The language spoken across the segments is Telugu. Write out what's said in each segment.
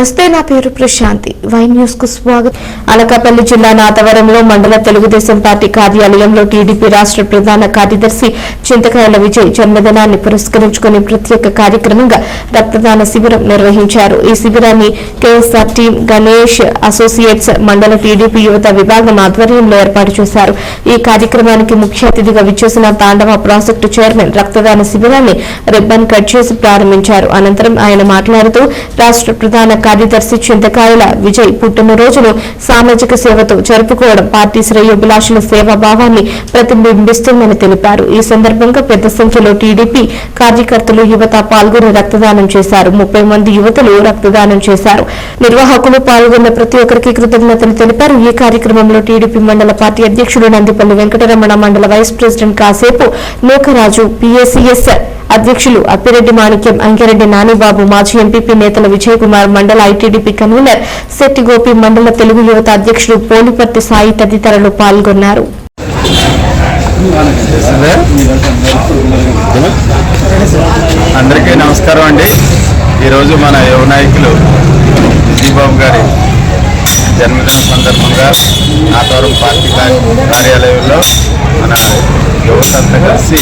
నమస్తే నా పేరు ప్రశాంతి. వై న్యూస్కు స్వాగతం. అనకాపల్లి జిల్లా నాతవరంలో మండల తెలుగుదేశం పార్టీ కార్యాలయంలో టీడీపీ రాష్ట్ర ప్రధాన కార్యదర్శి చింతకాయల విజయ్ జన్మదినాన్ని పురస్కరించుకుని ప్రత్యేక కార్యక్రమంగా రక్తదాన శిబిరం నిర్వహించారు. ఈ శిబిరాన్ని కేఎస్ఆర్ టీం గణేష్ అసోసియేట్స్ మండల టీడీపీ యువత విభాగం ఆధ్వర్యంలో ఏర్పాటు చేశారు. ఈ కార్యక్రమానికి ముఖ్య అతిథిగా విచ్చేసిన తాండవ ప్రాజెక్టు చైర్మన్ రక్తదాన శిబిరాన్ని రిబ్బన్ కట్ చేసి ప్రారంభించారు. అనంతరం ఆయన మాట్లాడుతూ రాష్ట్ర ప్రధాన కార్యదర్శి చింతకాయల విజయ్ పుట్టినరోజును సామాజిక సేవతో జరుపుకోవడం పార్టీ శ్రేయోభిలాషుల సేవాభావాన్ని ప్రతిబింబిస్తుందని తెలిపారు. ఈ సందర్భంగా పెద్ద సంఖ్యలో టీడీపీ కార్యకర్తలు యువత పాల్గొని రక్తదానం చేశారు. ముప్పై మంది యువతలు రక్తదానం చేశారు. నిర్వాహకులు పాల్గొన్న ప్రతి ఒక్కరికి కృతజ్ఞతలు తెలిపారు. ఈ కార్యక్రమంలో టీడీపీ మండల పార్టీ అధ్యక్షుడు నందిపల్లి వెంకటరమణ మండల వైస్ ప్రెసిడెంట్ కాసేపు నూకరాజు పిఎస్సిఎస్ అధ్యక్షులు అప్పిరెడ్డి మాణిక్యం అంకిరెడ్డి నానిబాబు మాజీ ఎంపీపీ నేతల విజయ్ కుమార్ మండల ఐటీడీపీ కన్వీనర్ శెట్టి గోపి మండల తెలుగు యువత అధ్యక్షులు పోలిపర్తి సాయి తదితరులు పాల్గొన్నారు. అందరికీ నమస్కారం అండి. ఈరోజు మన యువ నాయకులు విజయబాబు గారి జన్మదిన సందర్భంగా నాతవరం పార్టీ కార్యాలయంలో మన యువత అంతా కలిసి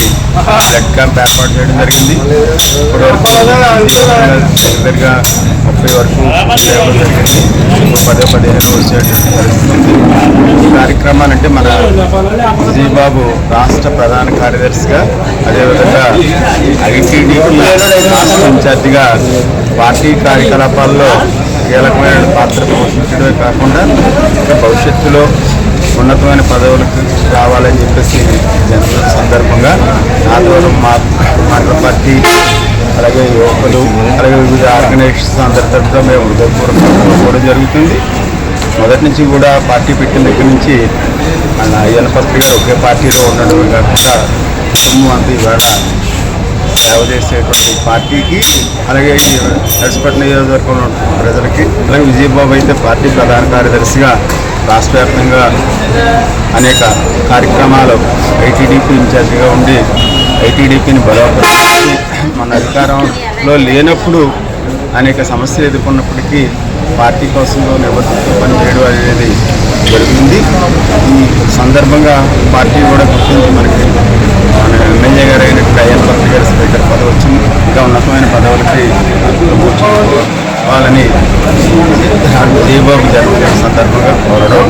బ్లడ్ క్యాంప్ ఏర్పాటు చేయడం జరిగింది. ఇప్పటివరకు దగ్గరగా ముప్పై వరకు చేయడం జరిగింది. ఇప్పుడు పదే పదిహేను వచ్చేటువంటి పరిస్థితి ఈ కార్యక్రమాలంటే అంటే మన విజయబాబు రాష్ట్ర ప్రధాన కార్యదర్శిగా అదేవిధంగా ఐటీడీ రాష్ట్ర ఇన్ఛార్జిగా పార్టీ కార్యకలాపాల్లో కీలకమైన పాత్ర పోషించడమే కాకుండా భవిష్యత్తులో ఉన్నతమైన పదవులకు రావాలని చెప్పేసి సందర్భంగా ఆందోళన మా మండల పార్టీ అలాగే యువకులు అలాగే వివిధ ఆర్గనైజేషన్స్ అందరి మేము హృదయపూర్వకంగా కూడా జరుగుతుంది. మొదటి నుంచి కూడా పార్టీ పెట్టిన దగ్గర నుంచి మన అయ్యన్న గారు ఒకే పార్టీలో ఉండడమే కాకుండా కుటుంబం అంతా ఇవాళ సేవ చేసేటువంటి పార్టీకి అలాగే ఈ నర్సిపేట నియోజకవర్గంలో ప్రజలకి అలాగే విజయబాబు అయితే పార్టీ ప్రధాన కార్యదర్శిగా రాష్ట్ర వ్యాప్తంగా అనేక కార్యక్రమాలు ఐటీడీపీ ఇన్ఛార్జిగా ఉండి ఐటీడీపీని బలోపరిచి మన అధికారంలో లేనప్పుడు అనేక సమస్యలు ఎదుర్కొన్నప్పటికీ పార్టీ కోసం నిబద్ధతతో పనిచేయడం అనేది జరిగింది ఈ సందర్భంగా పార్టీ కూడా గుర్తించి మనకి మన ఎమ్మెల్యే గారు అయినట్టు ఐఎన్ పార్టీ గారు స్పీకర్ పదవి వచ్చింది. ఇంకా ఉన్నతమైన పదవులకి వాళ్ళని జగన్ ধরনের